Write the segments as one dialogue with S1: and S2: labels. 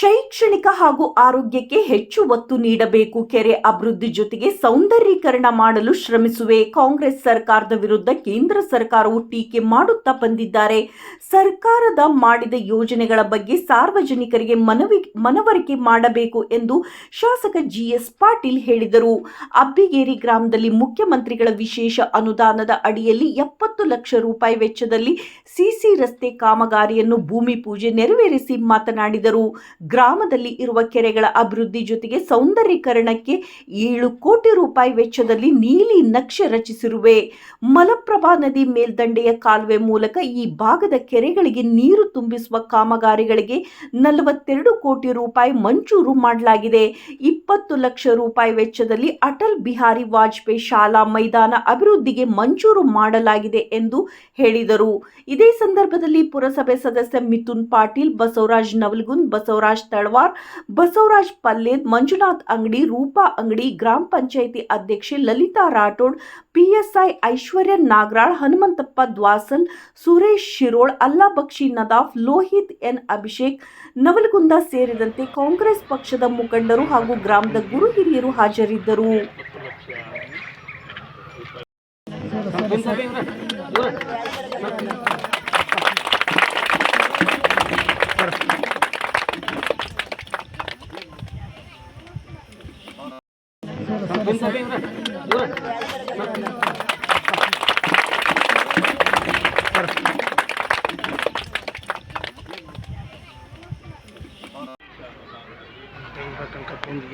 S1: ಶೈಕ್ಷಣಿಕ ಹಾಗೂ ಆರೋಗ್ಯಕ್ಕೆ ಹೆಚ್ಚು ಒತ್ತು ನೀಡಬೇಕು. ಕೆರೆ ಅಭಿವೃದ್ಧಿ ಜೊತೆಗೆ ಸೌಂದರ್ಯೀಕರಣ ಮಾಡಲು ಶ್ರಮಿಸುವೆ. ಕಾಂಗ್ರೆಸ್ ಸರ್ಕಾರದ ವಿರುದ್ಧ ಕೇಂದ್ರ ಸರ್ಕಾರವು ಟೀಕೆ ಮಾಡುತ್ತಾ ಬಂದಿದ್ದಾರೆ. ಸರ್ಕಾರದ ಮಾಡಿದ ಯೋಜನೆಗಳ ಬಗ್ಗೆ ಸಾರ್ವಜನಿಕರಿಗೆ ಮನವಿ, ಮನವರಿಕೆ ಮಾಡಬೇಕು ಎಂದು ಶಾಸಕ ಜಿಎಸ್ ಪಾಟೀಲ್ ಹೇಳಿದರು. ಅಬ್ಬಿಗೇರಿ ಗ್ರಾಮದಲ್ಲಿ ಮುಖ್ಯಮಂತ್ರಿಗಳ ವಿಶೇಷ ಅನುದಾನದ ಅಡಿಯಲ್ಲಿ ಎಪ್ಪತ್ತು ಲಕ್ಷ ರೂಪಾಯಿ ವೆಚ್ಚದಲ್ಲಿ ಸಿಸಿ ರಸ್ತೆ ಕಾಮಗಾರಿಯನ್ನು ಭೂಮಿ ಪೂಜೆ ನೆರವೇರಿಸಿ ಮಾತನಾಡಿದರು. ಗ್ರಾಮದಲ್ಲಿ ಇರುವ ಕೆರೆಗಳ ಅಭಿವೃದ್ಧಿ ಜೊತೆಗೆ ಸೌಂದರ್ಯೀಕರಣಕ್ಕೆ ಏಳು ಕೋಟಿ ರೂಪಾಯಿ ವೆಚ್ಚದಲ್ಲಿ ನೀಲಿ ನಕ್ಷೆ ರಚಿಸಿರುವೆ. ಮಲಪ್ರಭಾ ನದಿ ಮೇಲ್ದಂಡೆಯ ಕಾಲುವೆ ಮೂಲಕ ಈ ಭಾಗದ ಕೆರೆಗಳಿಗೆ ನೀರು ತುಂಬಿಸುವ ಕಾಮಗಾರಿಗಳಿಗೆ ನಲವತ್ತೆರಡು ಕೋಟಿ ರೂಪಾಯಿ ಮಂಜೂರು ಮಾಡಲಾಗಿದೆ. ಇಪ್ಪತ್ತು ಲಕ್ಷ ರೂಪಾಯಿ ವೆಚ್ಚದಲ್ಲಿ ಅಟಲ್ ಬಿಹಾರಿ ವಾಜಪೇಯಿ ಶಾಲಾ ಮೈದಾನ ಅಭಿವೃದ್ಧಿಗೆ ಮಂಜೂರು ಮಾಡಲಾಗಿದೆ ಎಂದು ಹೇಳಿದರು. ಇದೇ ಸಂದರ್ಭದಲ್ಲಿ ಪುರಸಭೆ ಸದಸ್ಯ ಮಿಥುನ್ ಪಾಟೀಲ್, ಬಸವರಾಜ್ ನವಲ್ಗುಂದ್, ಬಸವರಾಜ್ ತಳವಾರ್, ಬಸವರಾಜ್ ಪಲ್ಲೇದ್, ಮಂಜುನಾಥ್ ಅಂಗಡಿ, ರೂಪಾ ಅಂಗಡಿ, ಗ್ರಾಮ ಪಂಚಾಯಿತಿ ಅಧ್ಯಕ್ಷೆ ಲಲಿತಾ ರಾಠೋಡ್, ಪಿಎಸ್ಐ ಐಶ್ವರ್ಯ ನಾಗರಾಳ್, ಹನುಮಂತಪ್ಪ ದ್ವಾಸಲ್, ಸುರೇಶ್ ಶಿರೋಳ್, ಅಲ್ಲಾ ಬಕ್ಷಿ ನದಾಫ್, ಲೋಹಿತ್ ಎನ್ ಅಭಿಷೇಕ್, ನವಲಗುಂದ ಸೇರಿದಂತೆ ಕಾಂಗ್ರೆಸ್ ಪಕ್ಷದ ಮುಖಂಡರು ಹಾಗೂ ಗ್ರಾಮದ ಗುರು ಹಿರಿಯರು ಹಾಜರಿದ್ದರು.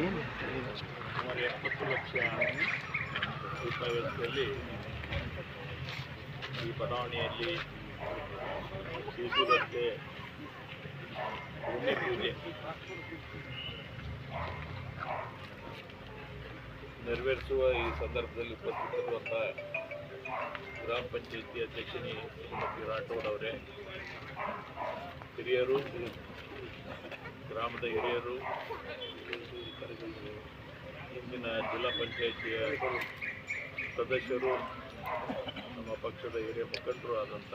S2: ಸುಮಾರು ಎಪ್ಪತ್ತು ಲಕ್ಷ ರೂಪಾಯಿ ವೆಚ್ಚದಲ್ಲಿ ಈ ಬಡಾವಣೆಯಲ್ಲಿ ಸಿಸಿ ರಸ್ತೆ ಭೂಮಿ ಪೂಜೆ ನೆರವೇರಿಸುವ ಈ ಸಂದರ್ಭದಲ್ಲಿ ಉಪಸ್ಥಿತರಿರುವಂಥ ಗ್ರಾಮ ಪಂಚಾಯತಿ ಅಧ್ಯಕ್ಷನಿ ಶ್ರೀಮತಿ ರಾಠೋಡ್ ಅವರೇ, ಹಿರಿಯರು, ಗ್ರಾಮದ ಹಿರಿಯರು ಇಂದಿನ ಜಿಲ್ಲಾ ಪಂಚಾಯಿತಿಯ ಸದಸ್ಯರು, ನಮ್ಮ ಪಕ್ಷದ ಹಿರಿಯ ಮುಖಂಡರು ಆದಂಥ